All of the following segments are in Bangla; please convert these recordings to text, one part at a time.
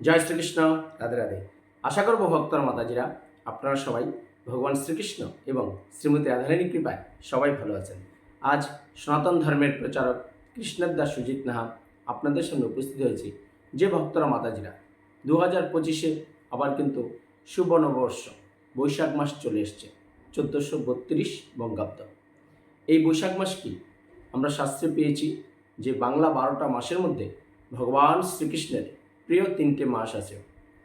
জয় শ্রীকৃষ্ণ। রাধে রাধে। আশা করব ভক্তর মাতাজিরা আপনারা সবাই ভগবান শ্রীকৃষ্ণ এবং শ্রীমতী রাধারানী কৃপায় সবাই ভালো আছেন। আজ সনাতন ধর্মের প্রচারক কৃষ্ণদাস সুজিত নাহা আপনাদের সামনে উপস্থিত হয়েছি। যে ভক্তরা মাতাজিরা দু হাজার পঁচিশে আবার কিন্তু শুভ নববর্ষ বৈশাখ মাস চলে এসছে চোদ্দোশো বত্রিশ বঙ্গাব্দ। এই বৈশাখ মাস কি? আমরা শাস্ত্রে পেয়েছি যে বাংলা বারোটা মাসের মধ্যে ভগবান শ্রীকৃষ্ণের প্রিয় তিনটে মাস আছে।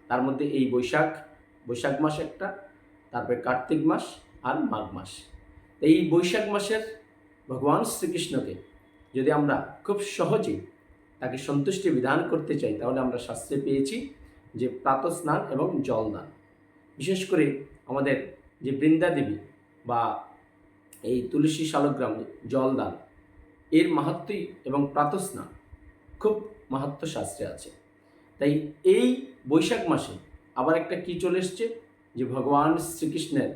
তার মধ্যে এই বৈশাখ বৈশাখ মাস একটা, তারপরে কার্তিক মাস আর মাঘ মাস। এই বৈশাখ মাসের ভগবান শ্রীকৃষ্ণকে যদি আমরা খুব সহজেই তাকে সন্তুষ্টি বিধান করতে চাই, তাহলে আমরা শাস্ত্রে পেয়েছি যে প্রাতঃ স্নান এবং জলদান বিশেষ করে আমাদের যে বৃন্দা দেবী বা এই তুলসী শালগ্রাম জলদান এর মাহাত্মই এবং প্রাতঃ স্নান খুব মাহাত্ম শাস্ত্রে আছে। তাই এই বৈশাখ মাসে আবার একটা কি চলে এসছে? যে ভগবান শ্রীকৃষ্ণের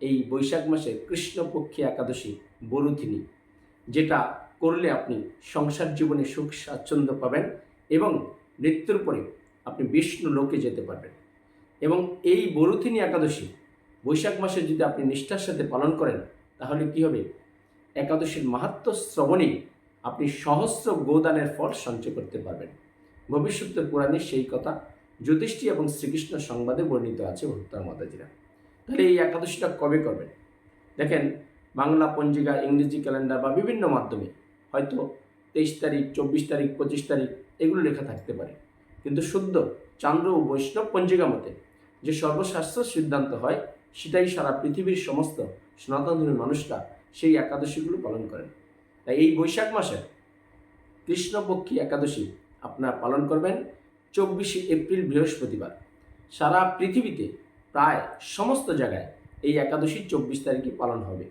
এই বৈশাখ মাসে কৃষ্ণপক্ষী একাদশী বরুধিনী, যেটা করলে আপনি সংসার জীবনে সুখ, স্বাচ্ছন্দ্য পাবেন এবং মৃত্যুর পরে আপনি বিষ্ণু লোকে যেতে পারবেন। এবং এই বরুথিনী একাদশী বৈশাখ মাসে যদি আপনি নিষ্ঠার সাথে পালন করেন, তাহলে কি হবে? একাদশীর মাহাত্ম শ্রবণে আপনি সহস্র গোদানের ফল সঞ্চয় করতে পারবেন। ভবিষ্যতের পুরাণে সেই কথা জ্যোতিষী এবং শ্রীকৃষ্ণ সংবাদে বর্ণিত আছে ভক্তার মাতাজিরা। তাহলে এই একাদশীটা কবে করবেন? দেখেন, বাংলা পঞ্জিকা, ইংরেজি ক্যালেন্ডার বা বিভিন্ন মাধ্যমে হয়তো তেইশ তারিখ, চব্বিশ তারিখ, পঁচিশ তারিখ এগুলো লেখা থাকতে পারে। কিন্তু শুদ্ধ চান্দ্র ও বৈষ্ণব পঞ্জিকা মতে যে সর্বশাস্ত্র সিদ্ধান্ত হয়, সেটাই সারা পৃথিবীর সমস্ত সনাতন ধর্মীয় মানুষরা সেই একাদশীগুলো পালন করেন। তাই এই বৈশাখ মাসে কৃষ্ণপক্ষী একাদশী আপনারা পালন করবেন চব্বিশে এপ্রিল বৃহস্পতিবার। সারা পৃথিবীতে প্রায় সমস্ত জায়গায় এই একাদশী চব্বিশ তারিখে পালন হবে।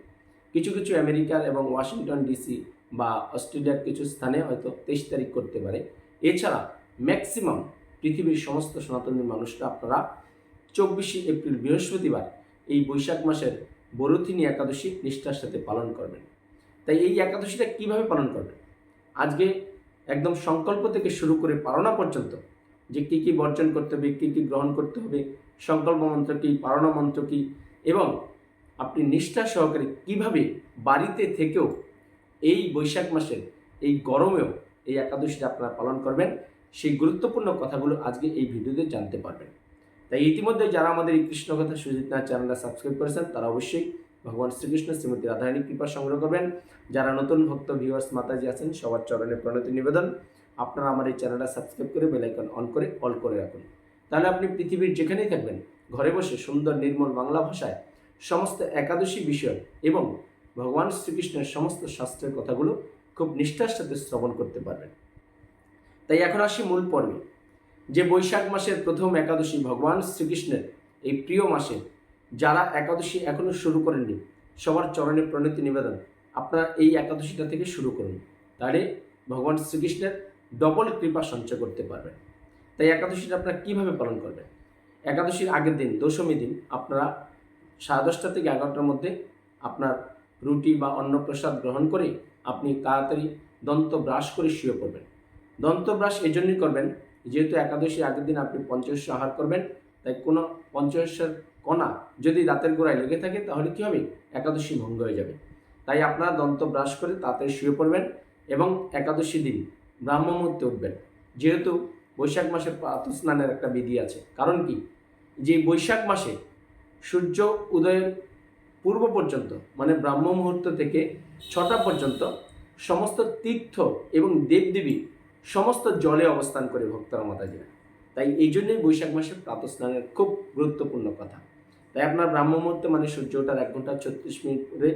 কিছু কিছু আমেরিকার এবং ওয়াশিংটন ডিসি বা অস্ট্রেলিয়ার কিছু স্থানে হয়তো তেইশ তারিখ করতে পারে। এছাড়া ম্যাক্সিমাম পৃথিবীর সমস্ত সনাতনী মানুষরা আপনারা চব্বিশে এপ্রিল বৃহস্পতিবার এই বৈশাখ মাসের বরুথিনী একাদশী নিষ্ঠার সাথে পালন করবেন। তাই এই একাদশীটা কীভাবে পালন করবেন? আজকে একদম সংকল্প থেকে শুরু করে পালনা পর্যন্ত যে কী কী বর্জন করতে হবে, কী কী গ্রহণ করতে হবে, সংকল্প মন্ত্র কী, পারণা মন্ত্র কী, এবং আপনি নিষ্ঠা সহকারে কীভাবে বাড়িতে থেকেও এই বৈশাখ মাসের এই গরমেও এই একাদশীটা আপনারা পালন করবেন, সেই গুরুত্বপূর্ণ কথাগুলো আজকে এই ভিডিওতে জানতে পারবেন। তাই ইতিমধ্যে যারা আমাদের এই কৃষ্ণকথা সুজিত নাথ চ্যানেলটা সাবস্ক্রাইব করেছেন, তারা অবশ্যই ভগবান শ্রীকৃষ্ণ, শ্রীমতী রাধারানী কৃপা সংগ্রহ করবেন। যারা নতুন ভক্ত ভিউয়ার্স মাতাজি আছেন, সবার চরণে প্রণতি নিবেদন। আপনারা আমার এই চ্যানেলটা সাবস্ক্রাইব করে বেলাইকন অন করে অল করে রাখুন। তাহলে আপনি পৃথিবীর যেখানেই থাকবেন, ঘরে বসে সুন্দর, নির্মল বাংলা ভাষায় সমস্ত একাদশী বিষয় এবং ভগবান শ্রীকৃষ্ণের সমস্ত শাস্ত্রের কথাগুলো খুব নিষ্ঠার সাথে শ্রবণ করতে পারবেন। তাই এখন আসি মূল পর্বে। যে বৈশাখ মাসের প্রথম একাদশী ভগবান শ্রীকৃষ্ণের এই প্রিয় মাসে যারা একাদশী এখনও শুরু করেননি, সবার চরণে প্রণতি নিবেদন, আপনারা এই একাদশীটা থেকে শুরু করুন। তাহলে ভগবান শ্রীকৃষ্ণের ডবল কৃপা সঞ্চয় করতে পারবেন। তাই একাদশীটা আপনারা কীভাবে পালন করবেন? একাদশীর আগের দিন দশমী দিন, আপনারা সাড়ে দশটা থেকে এগারোটার মধ্যে আপনার রুটি বা অন্ন প্রসাদ গ্রহণ করে আপনি তাড়াতাড়ি দন্ত ব্রাশ করে শুয়ে পড়বেন। দন্ত ব্রাশ এই জন্যই করবেন, যেহেতু একাদশীর আগের দিন আপনি পঞ্চশস্য আহার করবেন, তাই কোনো পঞ্চশস্যের কণা যদি দাঁতের গোড়ায় লেগে থাকে, তাহলে কী হবে? একাদশী ভঙ্গ হয়ে যাবে। তাই আপনারা দন্ত ব্রাশ করে তাড়াতাড়ি শুয়ে পড়বেন এবং একাদশী দিন ব্রাহ্ম মুহূর্তে উঠবেন। যেহেতু বৈশাখ মাসের প্রাতঃ স্নানের একটা বিধি আছে। কারণ কি? যে বৈশাখ মাসে সূর্য উদয়ের পূর্ব পর্যন্ত মানে ব্রাহ্ম মুহূর্ত থেকে ছটা পর্যন্ত সমস্ত তীর্থ এবং দেবদেবী সমস্ত জলে অবস্থান করে ভক্তরা মাতা যায় তাই এই জন্যই বৈশাখ মাসে প্রাতঃ স্নানের খুব গুরুত্বপূর্ণ কথা। তাই আপনার ব্রাহ্ম মুহূর্তে মানে সূর্য ওঠার এক ঘণ্টা ছত্রিশ মিনিট পরে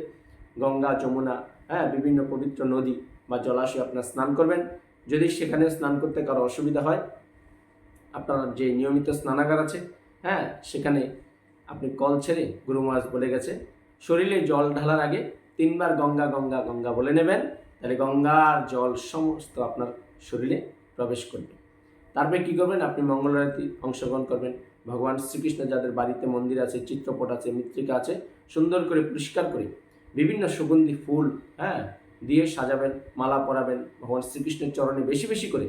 গঙ্গা, যমুনা হ্যাঁ বিভিন্ন পবিত্র নদী বা জলাশয়ে আপনার স্নান করবেন। যদি সেখানে স্নান করতে কারও অসুবিধা হয়, আপনার যে নিয়মিত স্নানাগার আছে হ্যাঁ সেখানে আপনি কল ছেড়ে গুরু মহারাজ বলে গেছে, শরীরে জল ঢালার আগে তিনবার গঙ্গা গঙ্গা গঙ্গা বলে নেবেন, তাহলে গঙ্গার জল সমস্ত আপনার শরীরে প্রবেশ করবে। তারপরে কী করবেন? আপনি মঙ্গলারতি অংশগ্রহণ করবেন। ভগবান শ্রীকৃষ্ণ যাদের বাড়িতে মন্দির আছে, চিত্রপট আছে, মৃত্তিকা আছে, সুন্দর করে পরিষ্কার করে বিভিন্ন সুগন্ধি, ফুল হ্যাঁ দিয়ে সাজাবেন, মালা পরাবেন, ভগবান শ্রীকৃষ্ণের চরণে বেশি বেশি করে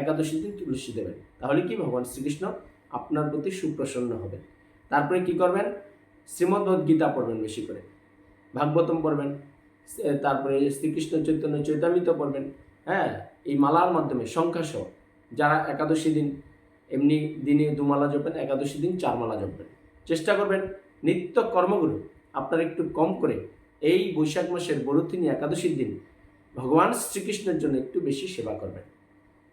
একাদশী দিন তুলসী দেবেন। তাহলে কি ভগবান শ্রীকৃষ্ণ আপনার প্রতি সুপ্রসন্ন হবেন। তারপরে কি করবেন? শ্রীমদ্ গীতা পড়বেন বেশি করে। ভাগবতম পড়বেন তারপরে শ্রীকৃষ্ণ চৈতন্য চৈতামিত পড়বেন হ্যাঁ এই মালার মাধ্যমে, সংখ্যাসহ। যারা একাদশী দিন এমনি দিনে দুমালা জপেন, একাদশী দিন চার মালা জপবেন চেষ্টা করবেন, নিত্য কর্মগুলো আপনার একটু কম করে এই বৈশাখ মাসের বরুথিনী একাদশীর দিন ভগবান শ্রীকৃষ্ণের জন্য একটু বেশি সেবা করবেন।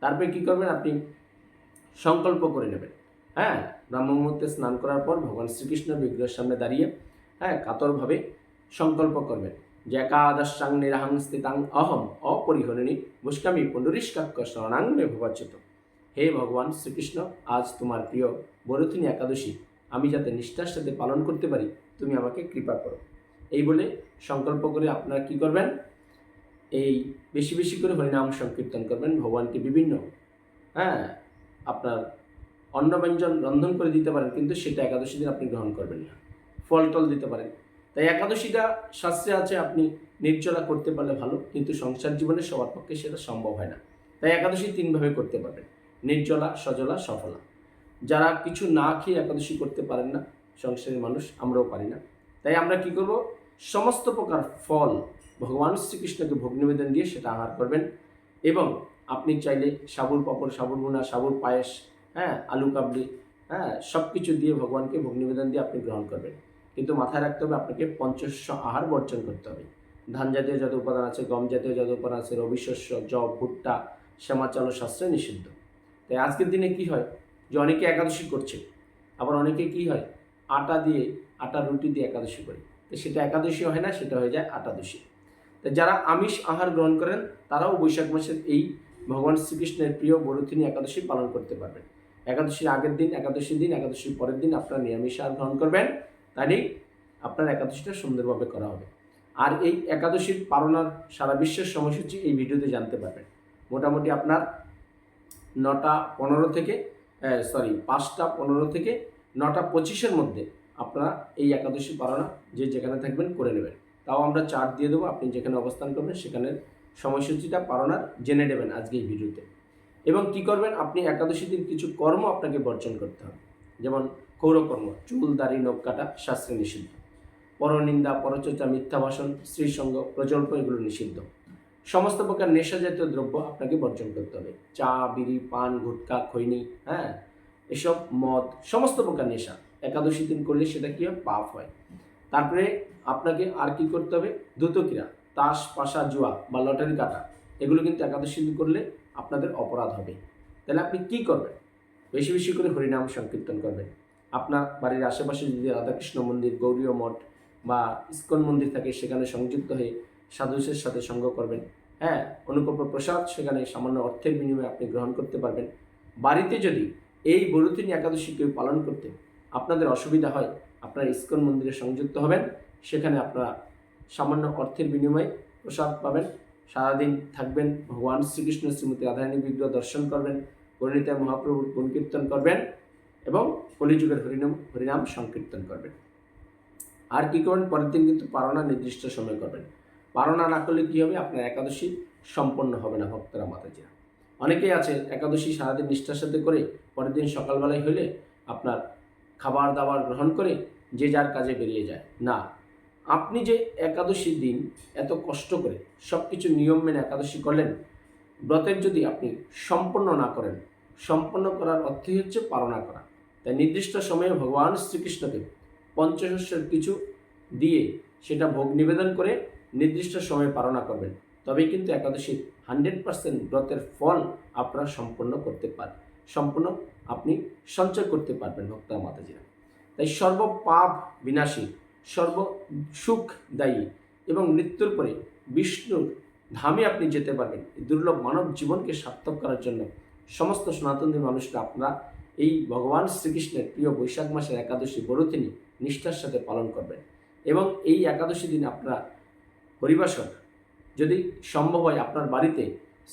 তারপরে কি করবেন, আপনি সংকল্প করে নেবেন। হ্যাঁ ব্রাহ্ম মুহূর্তে স্নান করার পর ভগবান শ্রীকৃষ্ণ বিগ্রহের সামনে দাঁড়িয়ে হ্যাঁ কাতরভাবে সংকল্প করবেন যে একাদশাং নিরাহাং স্থিতাং অহম অপরিহরণী মুষ্কামি পুণ্ডরীষ্কাক্য শরণাং মে হে ভগবান শ্রীকৃষ্ণ, আজ তোমার প্রিয় বরুথিনী একাদশী, আমি যাতে নিষ্ঠার সাথে পালন করতে পারি, তুমি আমাকে কৃপা করো। এই বলে সংকল্প করে আপনারা কি করবেন? এই বেশি বেশি করে হরিনাম সংকীর্তন করবেন, ভগবানকে বিভিন্ন হ্যাঁ আপনার অন্ন ব্যঞ্জন রন্ধন করে দিতে পারেন, কিন্তু সেটা একাদশী দিন আপনি গ্রহণ করবেন না। ফল টল দিতে পারেন। তাই একাদশীটা শাস্ত্রে আছে, আপনি নির্জলা করতে পারলে ভালো, কিন্তু সংসার জীবনে সবার পক্ষে সেটা সম্ভব হয় না। তাই একাদশী তিনভাবে করতে পারবেন। নির্জলা, সজলা, সফলা। যারা কিছু না খেয়ে একাদশী করতে পারেন না, সংসারের মানুষ, আমরাও পারি না। তাই আমরা কি করব? সমস্ত প্রকার ফল ভগবান শ্রীকৃষ্ণকে ভোগ নিবেদন দিয়ে সেটা আহার করবেন এবং আপনি চাইলে সাবুর পাপড়, সাবুর গুনা সাবুর পায়েস হ্যাঁ আলু কাবলি হ্যাঁ সব কিছু দিয়ে ভগবানকে ভোগ নিবেদন দিয়ে আপনি গ্রহণ করবেন। কিন্তু মাথায় রাখতে হবে আপনাকে পঞ্চশস্য আহার বর্জন করতে হবে। ধান জাতীয় যত উপাদান আছে, গম জাতীয় যত উপাদান আছে, রবি শস্য জব ভুট্টা, শ্যামাচল, শাস্ত্রে নিষিদ্ধ। তাই আজকের দিনে কি হয়? যে অনেকে একাদশী করছে, আবার অনেকে কি হয়? আটা দিয়ে, আটা রুটি দিয়ে একাদশী করে। তো সেটা একাদশী হয় না, সেটা হয়ে যায় আটাদশী। তো যারা আমিষ আহার গ্রহণ করেন, তারাও বৈশাখ মাসের এই ভগবান শ্রীকৃষ্ণের প্রিয় বরুথিনী একাদশী পালন করতে পারবেন। একাদশীর আগের দিন একাদশীর দিন, একাদশীর পরের দিন আপনারা নিরামিষ আহার গ্রহণ করবেন। তাহলেই আপনার একাদশীটা সুন্দরভাবে করা হবে। আর এই একাদশীর পালনার সারা বিশ্বের সময়সূচি এই ভিডিওতে জানতে পারবেন। মোটামুটি আপনার নটা পনেরো থেকে সরি পাঁচটা পনেরো থেকে নটা পঁচিশের মধ্যে আপনারা এই একাদশী পালনা যে যেখানে থাকবেন করে নেবেন। তাও আমরা চার্ট দিয়ে দেবো, আপনি যেখানে অবস্থান করবেন সেখানের সময়সূচিটা পালনার জেনে নেবেন আজকে এই ভিডিওতে। এবং কি করবেন, আপনি একাদশী দিন কিছু কর্ম আপনাকে বর্জন করতে হবে। যেমন কৌরকর্ম চুল, দাড়ি, নখ কাটা, শাস্ত্রে নিষিদ্ধ। পরনিন্দা, পরচর্চা মিথ্যা ভাষণ স্ত্রীসঙ্গ, প্রজল্প, এগুলো নিষিদ্ধ। সমস্ত প্রকার নেশা জাতীয় দ্রব্য আপনাকে বর্জন করতে হবে। চা, বিড়ি, পান, গুটকা, খৈনি হ্যাঁ? এসব, মদ, সমস্ত প্রকার নেশা। একাদশী দিন করলে সেটা কি হয়? পাপ হয়। তারপরে আপনাকে আর কি করতে হবে? দ্রুত ক্রীড়া তাস, পাশা, জুয়া বা লটারি কাটা, এগুলো কিন্তু একাদশী দিন করলে আপনাদের অপরাধ হবে। তাহলে আপনি কি করবেন? বেশি বেশি করে হরিনাম সংকীর্তন করবেন। আপনার বাড়ির আশেপাশে যদি রাধাকৃষ্ণ মন্দির, গৌরীয় মঠ বা ইস্কন মন্দির থাকে, সেখানে সংযুক্ত হয়ে সাধুসের সাথে সঙ্গ করবেন। হ্যাঁ অনুকল্প প্রসাদ, সেখানে সামান্য অর্থের বিনিময়ে আপনি গ্রহণ করতে পারবেন। বাড়িতে যদি এই বরুতিনী একাদশী কেউ পালন করতে আপনাদের অসুবিধা হয়, আপনারা ইস্কন মন্দিরে সংযুক্ত হবেন। সেখানে আপনারা সামান্য অর্থের বিনিময়ে প্রসাদ পাবেন। সারাদিন থাকবেন, ভগবান শ্রীকৃষ্ণ শ্রীমতী রাধারানী বিগ্রহ দর্শন করবেন, গণিতা মহাপ্রভুর গুণকীর্তন করবেন এবং কলিযুগের হরিনাম হরিনাম সংকীর্তন করবেন। আর কী করবেন? পরের দিন কিন্তু পারণা নির্দিষ্ট সময় করবেন। পারণা না করলে কী হবে? আপনার একাদশী সম্পন্ন হবে না ভক্তরা মাতাজিরা। অনেকেই আছে একাদশী সারাদিন নিষ্ঠার সাথে করে, পরের দিন সকালবেলায় হলে আপনার খাবার দাবার গ্রহণ করে যে যার কাজে বেরিয়ে যায়। না, আপনি যে একাদশীর দিন এত কষ্ট করে সব কিছু নিয়ম মেনে একাদশী করলেন, ব্রতের যদি আপনি সম্পন্ন না করেন, সম্পন্ন করার অর্থই হচ্ছে পালনা করা। তাই নির্দিষ্ট সময়ে ভগবান শ্রীকৃষ্ণকে পঞ্চশস্যের কিছু দিয়ে সেটা ভোগ নিবেদন করে নির্দিষ্ট সময়ে পালনা করবেন। তবেই কিন্তু একাদশীর হান্ড্রেড পার্সেন্ট ব্রতের ফল আপনারা সম্পন্ন করতে পারেন সম্পূর্ণ আপনি সঞ্চয় করতে পারবেন, ভক্তা মাতাজিরা। তাই সর্ব পাপ বিনাশী, সর্ব সুখ দায়ী এবং মৃত্যুর পরে বিষ্ণুর ধামে আপনি যেতে পারবেন। দুর্লভ মানব জীবনকে সার্থক করার জন্য সমস্ত সনাতনী মানুষরা আপনারা এই ভগবান শ্রীকৃষ্ণের প্রিয় বৈশাখ মাসের একাদশী বড়তিনি নিষ্ঠার সাথে পালন করবেন এবং এই একাদশী দিন আপনারা হরিবাসর যদি সম্ভব হয় আপনার বাড়িতে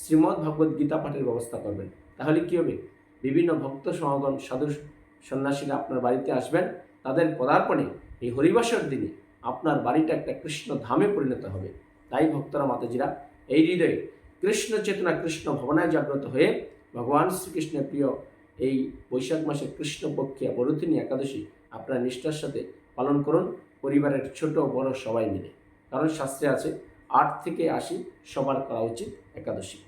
শ্রীমদ্ ভগবদ্ গীতা পাঠের ব্যবস্থা করবেন, তাহলে কী হবে? বিভিন্ন ভক্ত সমাগম সাধু সন্ন্যাসীরা আপনার বাড়িতে আসবেন, তাদের পদার্পণে এই হরিবাসর দিনে আপনার বাড়িটা একটা কৃষ্ণ ধামে পরিণত হবে। তাই ভক্তরা, মাতাজিরা, এই হৃদয়ে কৃষ্ণ চেতনা, কৃষ্ণ ভবনায় জাগ্রত হয়ে ভগবান শ্রীকৃষ্ণের প্রিয় এই বৈশাখ মাসের কৃষ্ণপক্ষিয়া বরুথিনী একাদশী আপনার নিষ্ঠার সাথে পালন করুন। পরিবারের ছোট বড় সবাই মিলে। কারণ শাস্ত্রে আছে আট থেকে আশি সবার করা উচিত একাদশী।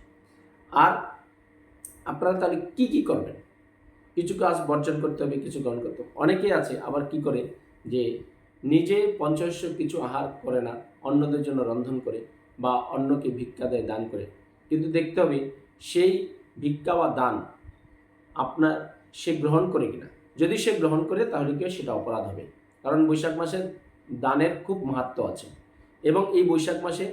আর আপনারা তাহলে কি কি করবেন? কিছু কাজ বর্জন করতে হবে কিছু গ্রহণ করতে হবে। অনেকেই আছে আবার কি করে যে নিজে পঞ্চাশ কিছু আহার করে না অন্যদের জন্য রন্ধন করে বা অন্যকে ভিক্ষা দেয় দান করে। কিন্তু দেখতে হবে সেই ভিক্ষা বা দান আপনার সে গ্রহণ করে কিনা। যদি সে গ্রহণ করে তাহলে কি হয়, সেটা অপরাধ হবে। কারণ বৈশাখ মাসের দানের খুব মাহাত্ম আছে। এবং এই বৈশাখ মাসে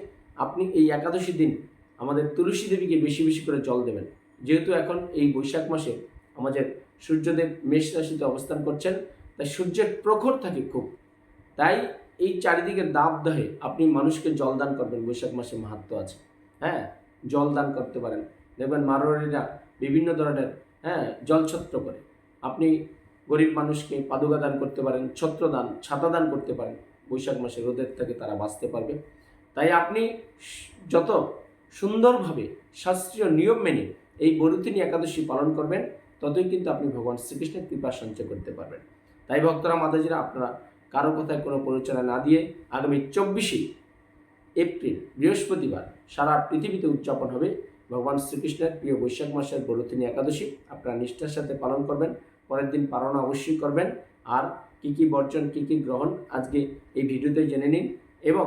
আপনি এই একাদশী দিন আমাদের তুলসী দেবীকে বেশি বেশি করে জল দেবেন। যেহেতু এখন এই বৈশাখ মাসে আমাদের সূর্যদেব মেষ রাশিতে অবস্থান করছেন, তাই সূর্যের প্রখর থাকে খুব। তাই এই চারিদিকে দাব দহে আপনি মানুষকে জল দান করবেন, বৈশাখ মাসে মাহাত্ম আছে। হ্যাঁ জল দান করতে পারেন। দেখবেন মারোয়ারিরা বিভিন্ন ধরনের হ্যাঁ জলছত্র করে। আপনি গরিব মানুষকে পাদুকা দান করতে পারেন ছত্র দান ছাতা দান করতে পারেন। বৈশাখ মাসে রোদের থেকে তারা বাঁচতে পারবে। তাই আপনি যত সুন্দরভাবে শাস্ত্রীয় নিয়ম মেনে এই বরুতিনী একাদশী পালন করবেন, ততই কিন্তু আপনি ভগবান শ্রীকৃষ্ণের কৃপা সঞ্চয় করতে পারবেন। তাই ভক্তরা, মাতাজিরা, আপনারা কারও কথায় কোনো পরিচয় না দিয়ে আগামী চব্বিশে এপ্রিল, বৃহস্পতিবার সারা পৃথিবীতে উদযাপন হবে ভগবান শ্রীকৃষ্ণের প্রিয় বৈশাখ মাসের বরুতিনী একাদশী। আপনারা নিষ্ঠার সাথে পালন করবেন, পরের দিন পালন অবশ্যই করবেন। আর কি কি বর্জন, কি কি গ্রহণ আজকে এই ভিডিওতে জেনে নিন এবং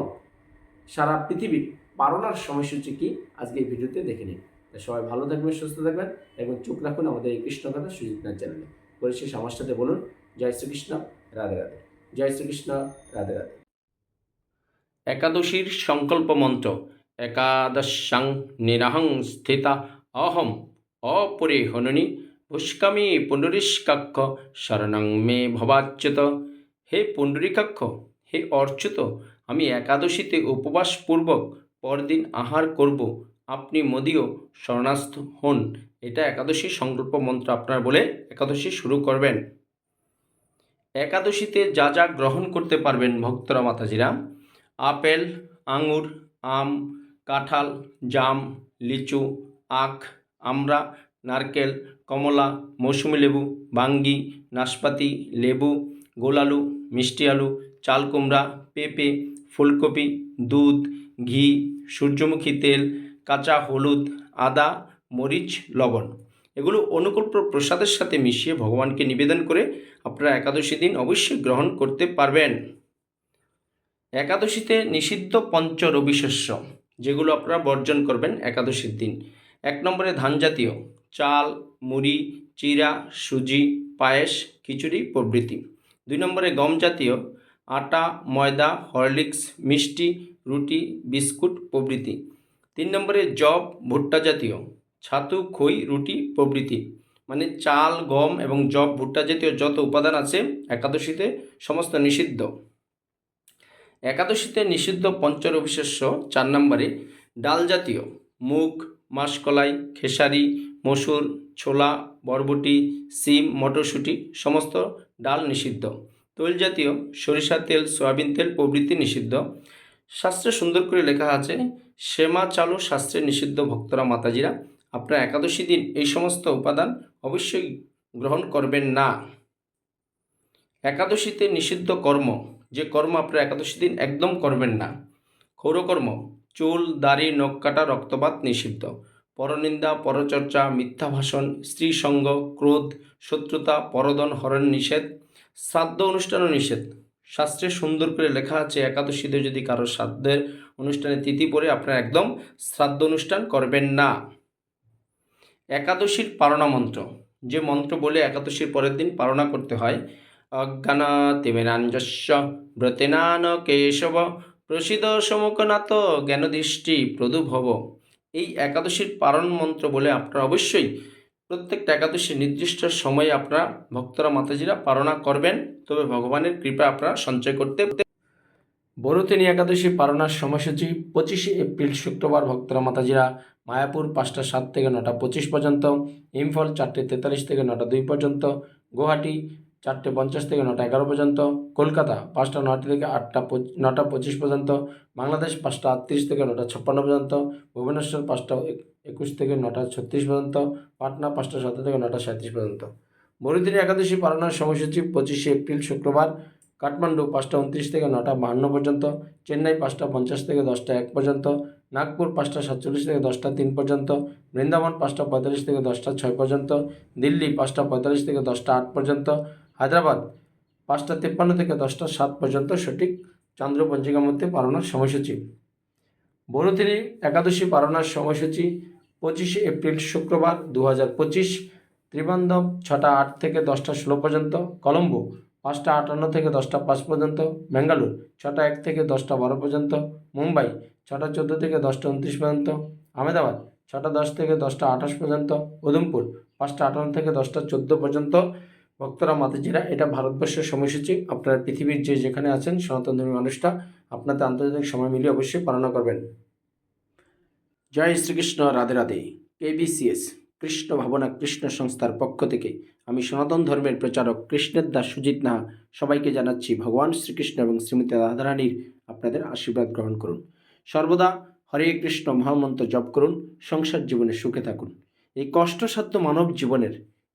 সারা পৃথিবীর পালনার সময়সূচি কি আজকে এই ভিডিওতে দেখে নিন সবাই ভালো থাকবেন, সুস্থ থাকবেন এবং চোখ রাখুন আমাদের এই কৃষ্ণ কথা সুজিত নাথ চ্যানেলে। পরিশেষ আমার সাথে বলুন, জয় শ্রীকৃষ্ণ, রাধে রাধে। জয় শ্রীকৃষ্ণ, রাধে রাধে। একাদশীর সংকল্প মন্ত্র, একাদশাং নিরাহং স্থিতা, অহম অপরে হননি পুষ্কামি পুণ্ডরীষ্কাক্ষ শরণং মে ভবাচ্যুত হে পুণ্ডরীকাক্ষ হে অর্চ্যুত আমি একাদশীতে উপবাসপূর্বক পরদিন আহার করব। আপনি মোদিও শরণাস্থ হন। এটা একাদশী সংকল্প মন্ত্র আপনার বলে একাদশী শুরু করবেন। একাদশীতে যা যা গ্রহণ করতে পারবেন ভক্তরা, মাতাজিরা, আপেল, আঙুর, আম, কাঁঠাল, জাম, লিচু, আখ, আমড়া নারকেল, কমলা, মৌসুমি লেবু, বাঙ্গি, নাশপাতি, লেবু, গোলালু, মিষ্টি আলু চাল কুমড়া পেঁপে, ফুলকপি, দুধ, ঘি, সূর্যমুখী তেল, কাঁচা হলুদ, আদা, মরিচ, লবণ। এগুলো অনুকূল প্রসাদের সাথে মিশিয়ে ভগবানকে নিবেদন করে আপনারা একাদশী দিন অবশ্যই গ্রহণ করতে পারবেন। একাদশীতে নিষিদ্ধ পঞ্চ রবিশস্য, যেগুলো আপনারা বর্জন করবেন একাদশীর দিন। এক নম্বরে ধান জাতীয় চাল, মুড়ি, চিরা, সুজি, পায়েস, খিচুড়ি প্রভৃতি। দুই নম্বরে গম জাতীয়, আটা, ময়দা, হরলিক্স, মিষ্টি, রুটি, বিস্কুট প্রভৃতি। তিন নম্বরে জব ভুট্টা জাতীয়, ছাতু, খই, রুটি প্রভৃতি। মানে চাল, গম এবং জব ভুট্টা জাতীয় যত উপাদান আছে, একাদশীতে সমস্ত নিষিদ্ধ। একাদশীতে নিষিদ্ধ পঞ্চর পঞ্চরবিশেষ্য চার নম্বরে ডাল জাতীয়, মুগ, মাসকলাই, খেসারি মসুর, ছোলা, বরবটি, সিম, মটরশুঁটি, সমস্ত ডাল নিষিদ্ধ। তৈল জাতীয় সরিষার তেল, সয়াবিন তেল প্রভৃতি নিষিদ্ধ। শাস্ত্রে সুন্দর করে লেখা আছে সেমা চালু শাস্ত্রে নিষিদ্ধ ভক্তরা মাতাজিরা। আপনারা একাদশী দিন এই সমস্ত উপাদান অবশ্যই গ্রহণ করবেন না। একাদশীতে নিষিদ্ধ কর্ম, যে কর্ম আপনারা একাদশী দিন একদম করবেন না। ক্ষৌরকর্ম, চুল, দাড়ি, নখ কাটা, রক্তপাত নিষিদ্ধ। পরনিন্দা, পরচর্চা, মিথ্যা ভাষণ, স্ত্রী সঙ্গ, ক্রোধ, শত্রুতা, পরদন, হরণ নিষেধ, শ্রাদ্ধ অনুষ্ঠানও নিষেধ। শাস্ত্রে সুন্দর করে লেখা আছে একাদশীতে যদি কারও শ্রাদ্ধের অনুষ্ঠানে তিথি পড়ে, আপনারা একদম শ্রাদ্ধ অনুষ্ঠান করবেন না। একাদশীর পারণা মন্ত্র। যে মন্ত্র বলে একাদশীর পরের দিন পারণা করতে হয় অজ্ঞানাতিমেনাঞ্জস্য ব্রতেনান কেশব প্রসিদ সমুখনাথ, জ্ঞানদৃষ্টি প্রদুভব। এই একাদশীর পারণ মন্ত্র বলে আপনারা অবশ্যই প্রত্যেকটা একাদশীর নির্দিষ্ট সময়ে আপনারা ভক্তরা, মাতাজিরা পারণা করবেন। তবে ভগবানের কৃপা আপনারা সঞ্চয় করতে বরুতিনী একাদশী পারণার সময়সূচি পঁচিশে এপ্রিল শুক্রবার ভক্তরা, মাতাজিরা মায়াপুর পাঁচটা সাত থেকে নটা পঁচিশ পর্যন্ত, ইম্ফল চারটে তেতাল্লিশ থেকে নটা দুই পর্যন্ত, গুয়াহাটি চারটে পঞ্চাশ থেকে নটা এগারো পর্যন্ত। কলকাতা পাঁচটা নটা থেকে আটটা নটা পঁচিশ পর্যন্ত। বাংলাদেশ পাঁচটা আটত্রিশ থেকে নটা ছাপ্পান্ন পর্যন্ত। ভুবনেশ্বর পাঁচটা একুশ থেকে নটা ছত্রিশ পর্যন্ত। পাটনা পাঁচটা সতেরো থেকে নটা সাঁত্রিশ পর্যন্ত। বড়দিনী একাদশী পালনের সময়সূচি পঁচিশে এপ্রিল শুক্রবার। কাঠমান্ডু পাঁচটা উনত্রিশ থেকে নটা বাহান্ন পর্যন্ত। চেন্নাই পাঁচটা পঞ্চাশ থেকে দশটা এক পর্যন্ত। নাগপুর পাঁচটা সাতচল্লিশ থেকে দশটা তিন পর্যন্ত। বৃন্দাবন পাঁচটা পঁয়তাল্লিশ থেকে দশটা ছয় পর্যন্ত। দিল্লি পাঁচটা পঁয়তাল্লিশ থেকে দশটা আট পর্যন্ত। হায়দ্রাবাদ, পাঁচটা তিপ্পান্ন থেকে দশটা সাত পর্যন্ত সঠিক চন্দ্র পঞ্জিকার মধ্যে পালনের সময়সূচি। বড়দিনী একাদশী পালনের সময়সূচি পঁচিশে এপ্রিল শুক্রবার দু হাজার পঁচিশ, ত্রিবান্ধব ছটা আট থেকে দশটা ষোলো পর্যন্ত, কলম্বো পাঁচটা আটান্ন থেকে দশটা পাঁচ পর্যন্ত, বেঙ্গালুর ছটা এক থেকে দশটা বারো পর্যন্ত, মুম্বাই ছটা চোদ্দ থেকে দশটা উনত্রিশ পর্যন্ত, আহমেদাবাদ ছটা দশ থেকে দশটা আঠাশ পর্যন্ত, উধমপুর পাঁচটা আটান্ন থেকে দশটা চোদ্দ পর্যন্ত ভক্তরা মাতাজিরা এটা ভারতবর্ষের সময়সূচি, আপনারা পৃথিবীর যে যেখানে আছেন, সনাতন ধর্মী মানুষটা আপনাদের আন্তর্জাতিক সময় মিলিয়ে অবশ্যই পালনা করবেন। জয় শ্রীকৃষ্ণ, রাধে রাধে। কেবিসিএস কৃষ্ণ ভাবনা, কৃষ্ণ সংস্থার পক্ষ থেকে আমি সনাতন ধর্মের প্রচারক কৃষ্ণের দাস সুজিত নাহা সবাইকে জানাচ্ছি ভগবান শ্রীকৃষ্ণ এবং শ্রীমতী রাধারানীর আপনাদের আশীর্বাদ গ্রহণ করুন। সর্বদা হরে কৃষ্ণ মহামন্ত্র জপ করুন, সংসার জীবনে সুখে থাকুন। এই কষ্টসাধ্য মানব জীবনের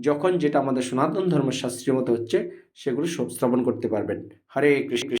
যখন যেটা আমাদের সনাতন ধর্মশাস্ত্রীয় মতো হচ্ছে সেগুলো সব শ্রবণ করতে পারবেন। হরে কৃষ্ণ।